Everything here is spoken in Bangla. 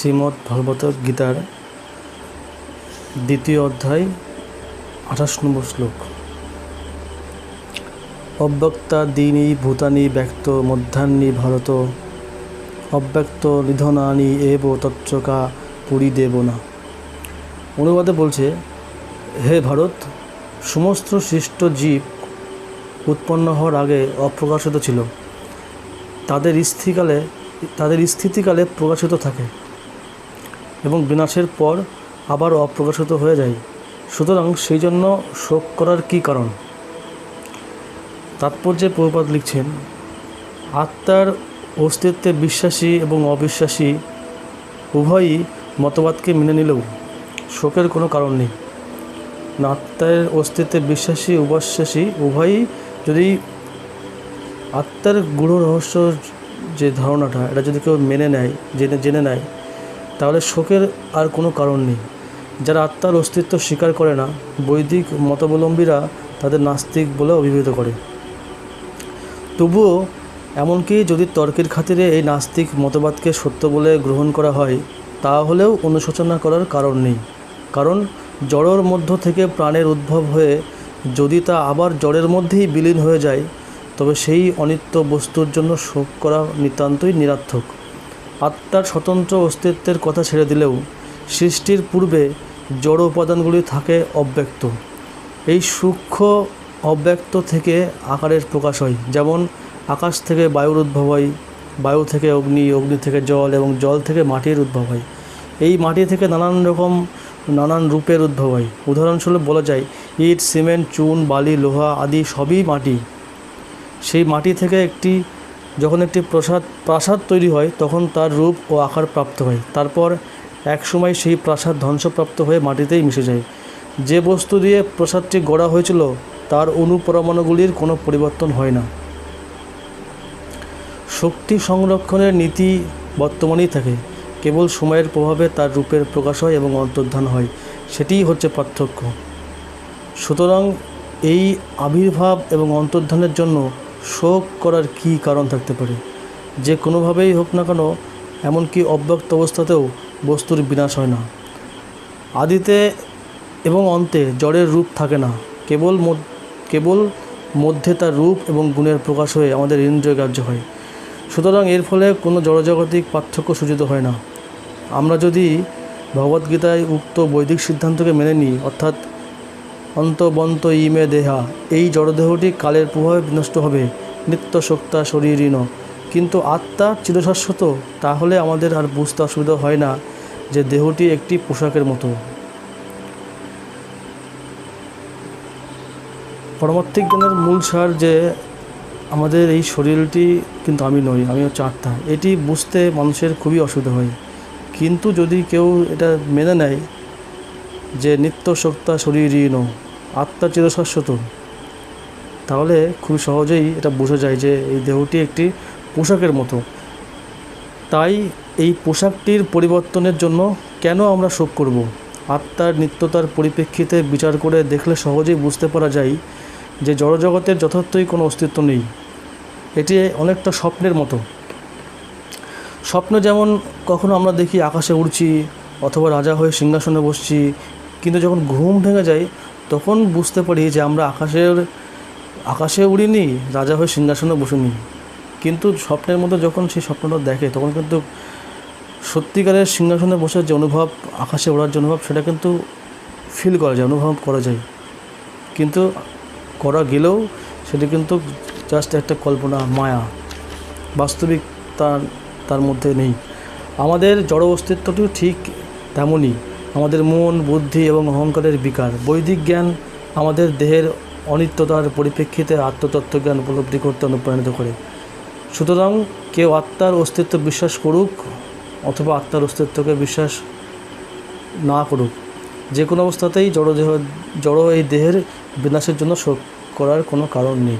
শ্রীমদ্ ভগবত গীতার দ্বিতীয় অধ্যায়, আঠাশ নম্বর শ্লোক। অব্যক্তা দিনী ভূতানি ব্যক্ত মধ্যাহ্নি ভারত, অব্যক্ত নিধনানি এব তচ্চকা পুরী দেব না অনুবাদে বলছে, হে ভারত, সমস্ত সৃষ্ট জীব উৎপন্ন হওয়ার আগে অপ্রকাশিত ছিল। তাদের স্থিতিকালে তাদের স্থিতিকালে প্রকাশিত থাকে। এবং বিনাশের পর আবার অপ্রকাশিত হয়ে যায়। সুতরাং সেই জন্য শোক করার কী কারণ? তাৎপর্যে প্রভুপাত লিখছেন, আত্মার অস্তিত্বে বিশ্বাসী এবং অবিশ্বাসী উভয়ই মতবাদকে মেনে নিলেও শোকের কোনো কারণ নেই। আত্মার অস্তিত্বে বিশ্বাসী, অবিশ্বাসী উভয়ই যদি আত্মার গূঢ় রহস্য যে ধারণাটা, এটা যদি কেউ মেনে নেয়, জেনে জেনে নেয় তাহলে শোকের আর কোনো কারণ নেই। যারা আত্মার অস্তিত্ব স্বীকার করে না, বৈদিক মতাবলম্বীরা তাদের নাস্তিক বলে অভিহিত করে। তবুও এমনকি যদি তর্কের খাতিরে এই নাস্তিক মতবাদকে সত্য বলে গ্রহণ করা হয়, তাহলেও অনুশোচনা করার কারণ নেই। কারণ জড়র মধ্য থেকে প্রাণের উদ্ভব হয়ে যদি তা আবার জড়ের মধ্যেই বিলীন হয়ে যায়, তবে সেই অনিত্য বস্তুর জন্য শোক করা নিতান্তই নিরার্থক। আত্মার স্বতন্ত্র অস্তিত্বের কথা ছেড়ে দিলেও সৃষ্টির পূর্বে জড় উপাদানগুলি থাকে অব্যক্ত। এই সূক্ষ্ম অব্যক্ত থেকে আকারের প্রকাশ হয়, যেমন আকাশ থেকে বায়ুর উদ্ভব হয়, বায়ু থেকে অগ্নি অগ্নি থেকে জল এবং জল থেকে মাটির উদ্ভব হয়। এই মাটি থেকে নানান রকম, নানান রূপের উদ্ভব হয়। উদাহরণস্বরূপ বলা যায়, ইট, সিমেন্ট, চুন, বালি, লোহা আদি সবই মাটি। সেই মাটি থেকে একটি যখন একটি প্রসাদ, প্রাসাদ তৈরি হয়, তখন তার রূপ ও আকার প্রাপ্ত হয়। তারপর একসময় সেই প্রাসাদ ধ্বংসপ্রাপ্ত হয়ে মাটিতেই মিশে যায়। যে বস্তু দিয়ে প্রাসাদটি গড়া হয়েছিল, তার অনুপরমাণুগুলির কোনো পরিবর্তন হয় না। শক্তি সংরক্ষণের নীতি বর্তমানেই থাকে। কেবল সময়ের প্রভাবে তার রূপের প্রকাশ হয় এবং অন্তর্ধান হয়। সেটিই হচ্ছে পার্থক্য। সুতরাং এই আবির্ভাব এবং অন্তর্ধানের জন্য শোক করার কী কারণ থাকতে পারে? যে কোনোভাবেই হোক না কেন, এমনকি অব্যক্ত অবস্থাতেও বস্তুর বিনাশ হয় না। আদিতে এবং অন্তে জড়ের রূপ থাকে না। কেবল কেবল মধ্যে তার রূপ এবং গুণের প্রকাশ হয়ে আমাদের ইন্দ্রিয় কার্য হয়। সুতরাং এর ফলে কোনো জড়জাগতিক পার্থক্য সূচিত হয় না। আমরা যদি ভগবদ্গীতায় উক্ত বৈদিক সিদ্ধান্তকে মেনে নিই, অর্থাৎ অন্তবন্ত ইমে দেহা। এই জড়দেহটি কালের প্রভাবে বিনষ্ট হবে। নিত্য সত্তা শরীরীন কিন্তু আত্মা চিরশাশ্বত, তাহলে আমাদের আর বুঝতে অসুবিধা হয় না যে দেহটি একটি পোশাকের মতো। পরমাত্মিক জ্ঞানের মূল সার যে আমাদের এই শরীরটি কিন্তু আমি নই, আমি হচ্ছে আত্মা। এটি বুঝতে মানুষের খুবই অসুবিধা হয়। কিন্তু যদি কেউ এটা মেনে নেয় যে নিত্য সত্তা শরীরীন আত্মা চিরশাশ্বত। তাহলে খুব সহজেই এটা বোঝা যায় যে এই দেহটি একটি পোশাকের মতো। তাই এই পোশাকটির পরিবর্তনের জন্য কেন আমরা শোক করব? আত্মার নিত্যতার পরিপ্রেক্ষিতে বিচার করে দেখলে সহজেই বুঝতে পারা যায় যে জড়জগতের যথার্থই কোনো অস্তিত্ব নেই। এটি অনেকটা স্বপ্নের মতো। স্বপ্ন যেমন কখনো আমরা দেখি আকাশে উড়ছি অথবা রাজা হয়ে সিংহাসনে বসছি কিন্তু যখন ঘুম ভেঙে যায়, তখন বুঝতে পারি যে আমরা আকাশের, আকাশে উড়িনি, রাজা হয়ে সিংহাসনে বসিনি। কিন্তু স্বপ্নের মধ্যে যখন সেই স্বপ্নটা দেখে, তখন কিন্তু সত্যিকারের সিংহাসনে বসে যে অনুভব, আকাশে ওড়ার যে অনুভব, সেটা কিন্তু ফিল করা যায়, অনুভব করা যায়। কিন্তু করা গেলেও সেটি কিন্তু জাস্ট একটা কল্পনা, মায়া, বাস্তবিক তার তার মধ্যে নেই। আমাদের জড় অস্তিত্বটিও ঠিক তেমনই। আমাদের মন, বুদ্ধি এবং অহংকারের বিকার। বৈদিক জ্ঞান আমাদের দেহের অনিত্যতার পরিপ্রেক্ষিতে আত্মতত্ত্ব জ্ঞান উপলব্ধি করতে অনুপ্রাণিত করে। সুতরাং কেউ আত্মার অস্তিত্ব বিশ্বাস করুক অথবা আত্মার অস্তিত্বকে বিশ্বাস না করুক, যে কোনো অবস্থাতেই জড়দেহ জড় এই দেহের বিনাশের জন্য শোক করার কোনো কারণ নেই।